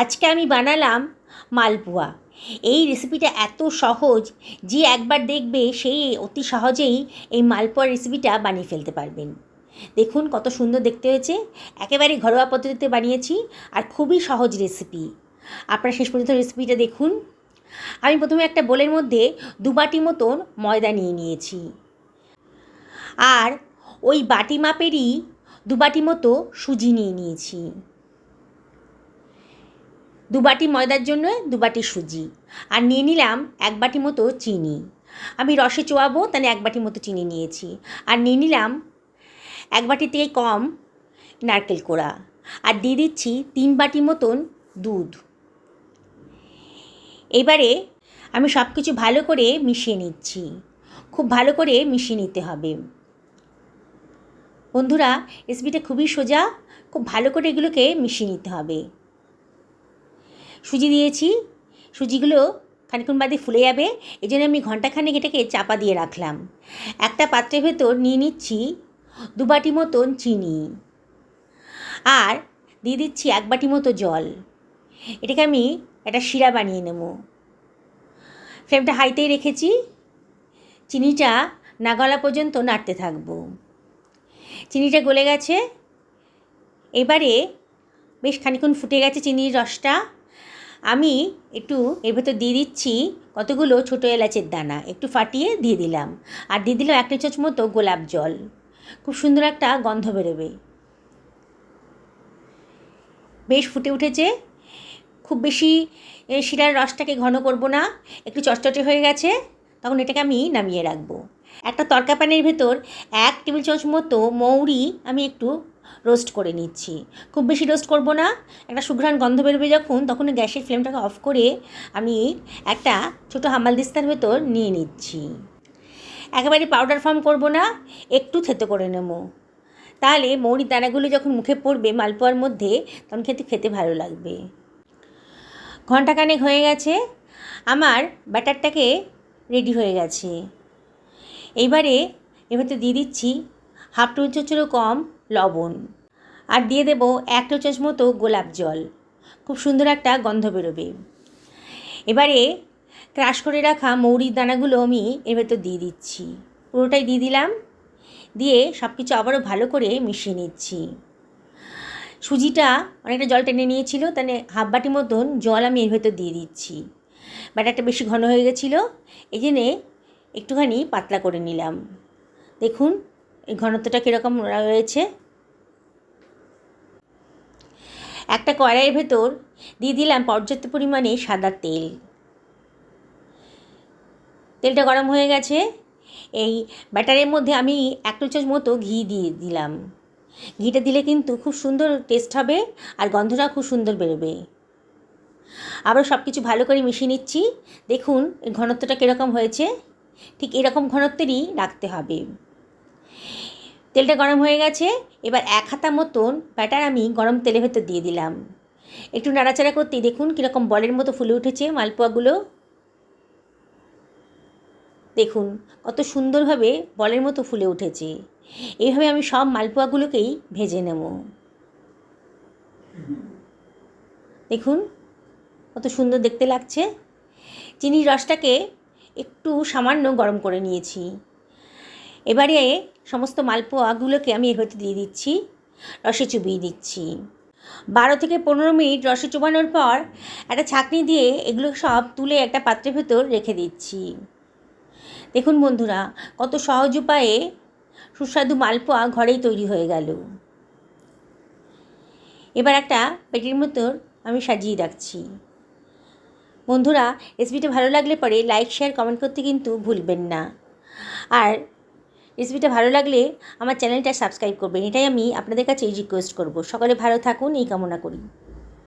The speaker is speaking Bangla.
আজকে আমি বানালাম মালপোয়া। এই রেসিপিটা এত সহজ যে একবার দেখবে সেই অতি সহজেই এই মালপোয়া রেসিপিটা বানিয়ে ফেলতে পারবেন। দেখুন কত সুন্দর দেখতে হয়েছে। একেবারে ঘরোয়া পদ্ধতিতে বানিয়েছি আর খুবই সহজ রেসিপি আপনারা শেষ পর্যন্ত রেসিপিটা দেখুন। আমি প্রথমে একটা বোলের মধ্যে দু বাটি মতন ময়দা নিয়ে নিয়েছি। আর ওই বাটি মাপেরই দু বাটি মতো সুজি নিয়ে নিয়েছি। দু বাটি ময়দার জন্য দু বাটি সুজি। আর নিয়ে নিলাম এক বাটি মতো চিনি। আমি রসে চোয়াবো, তাহলে এক বাটি মতো চিনি নিয়েছি। আর নিয়ে নিলাম এক বাটি থেকে কম নারকেল কোড়া। আর দিয়ে দিচ্ছি তিন বাটি মতন দুধ। এবারে আমি সব কিছু ভালো করে মিশিয়ে নিচ্ছি। খুব ভালো করে মিশিয়ে নিতে হবে। বন্ধুরা রেসিপিটা খুবই সোজা। খুব ভালো করে এগুলোকে মিশিয়ে নিতে হবে। সুজি দিয়েছি। সুজিগুলো খানিক্ষণ বাদে ফুলে যাবে। এই জন্য আমি ঘন্টাখানেক এটাকে চাপা দিয়ে রাখলাম। একটা পাত্রের ভেতর নিয়ে নিচ্ছি দু বাটি মতন চিনি আর দিয়ে দিচ্ছি এক বাটি মতো জল। এটাকে আমি একটা শিরা বানিয়ে নেব। ফ্লেমটা হাইতেই রেখেছি। চিনিটা না গলা পর্যন্ত নাড়তে থাকব। চিনিটা গলে গেছে। এবারে বেশ খানিক্ষণ ফুটে গেছে চিনির রসটা। আমি একটু এর ভেতর দিয়ে দিচ্ছি কতগুলো ছোটো এলাচের দানা, একটু ফাটিয়ে দিয়ে দিলাম। আর দিয়ে দিলাম একটা চামচ মতো গোলাপ জল। খুব সুন্দর একটা গন্ধ বেরোবে। বেশ ফুটে উঠেছে। খুব বেশি শিরার রসটাকে ঘন করব না। একটু চটচটে হয়ে গেছে। তখন এটাকে আমি নামিয়ে রাখব। একটা তরকা প্যানের ভেতর এক টেবিল চামচ মতো মৌরি আমি একটু রোস্ট করে নিচ্ছি। খুব বেশি রোস্ট করব না। একটা সুঘ্রাণ গন্ধ বেরোবে যখন, তখন গ্যাসের ফ্লেমটাকে অফ করে আমি একটা ছোটো হামাল দিস্তার ভেতর নিয়ে নিচ্ছি। একেবারে পাউডার ফর্ম করব না, একটু থেতো করে নেব। তাহলে মৌরির দানাগুলো যখন মুখে পড়বে মালপোয়ার মধ্যে, তখন খেতে খেতে ভালো লাগবে। ঘন্টাখানেক হয়ে গেছে, আমার ব্যাটারটাকে রেডি হয়ে গেছে। এইবারে এর ভেতর দিয়ে দিচ্ছি হাফ টেবিল চামচেরও কম লবণ। আর দিয়ে দেবো এক টেবিল চামচ মতো গোলাপ জল। খুব সুন্দর একটা গন্ধ বেরোবে। এবারে ক্রাশ করে রাখা মৌরির দানাগুলো আমি এর ভেতর দিয়ে দিচ্ছি। পুরোটাই দিয়ে দিলাম। দিয়ে সব কিছু আবারও ভালো করে মিশিয়ে নিচ্ছি। সুজিটা অনেকটা জল টেনে নিয়েছিল, তাহলে হাফ বাটি মতন জল আমি এর ভেতর দিয়ে দিচ্ছি। ব্যাটারটা বেশি ঘন হয়ে গেছিল, এই জন্যে একটুখানি পাতলা করে নিলাম। দেখুন এই ঘনত্বটা কীরকম রয়েছে? একটা কড়াইয়ের ভেতর দিয়ে দিলাম পর্যাপ্ত পরিমাণে সাদা তেল। তেলটা গরম হয়ে গেছে। এই ব্যাটারের মধ্যে আমি এক চামচ মতো ঘি দিয়ে দিলাম। ঘিটা দিলে কিন্তু খুব সুন্দর টেস্ট হবে আর গন্ধটা খুব সুন্দর বেরোবে। আবার সব কিছু ভালো করে মিশিয়ে নিচ্ছি। দেখুন ঘনত্বটা কীরকম হয়েছে। ঠিক এরকম ঘনত্বেরই রাখতে হবে। তেলটা গরম হয়ে গেছে, এবার এক হাতা মতন ব্যাটার আমি গরম তেলের ভেতর দিয়ে দিলাম। একটু নাড়াচাড়া করতেই দেখুন কীরকম বলের মতো ফুলে উঠেছে মালপোয়াগুলো। দেখুন কত সুন্দরভাবে বলের মতো ফুলে উঠেছে। এইভাবে আমি সব মালপোয়াগুলোকেই ভেজে নেব। দেখুন কত সুন্দর দেখতে লাগছে। চিনির রসটাকে একটু সামান্য গরম করে নিয়েছি। এবারে সমস্ত মালপোয়াগুলোকে আমি এর ভেতর দিয়ে দিচ্ছি, রসে চুবিয়ে দিচ্ছি। বারো থেকে পনেরো মিনিট রসে চুবানোর পর একটা ছাঁকনি দিয়ে এগুলো সব তুলে একটা পাত্রের ভেতর রেখে দিচ্ছি। দেখুন বন্ধুরা, কত সহজ উপায়ে সুস্বাদু মালপোয়া ঘরেই তৈরি হয়ে গেল। এবার একটা পেটির মতো আমি সাজিয়ে রাখছি। বন্ধুরা, রেসিপিটা ভালো লাগলে পরে লাইক, শেয়ার, কমেন্ট করতে কিন্তু ভুলবেন না। আর রেসিপিটা ভালো লাগলে আমার চ্যানেলটা সাবস্ক্রাইব করবেন। এটাই আমি আপনাদের কাছে রিকোয়েস্ট করব। সকলে ভালো থাকুন, এই কামনা করি।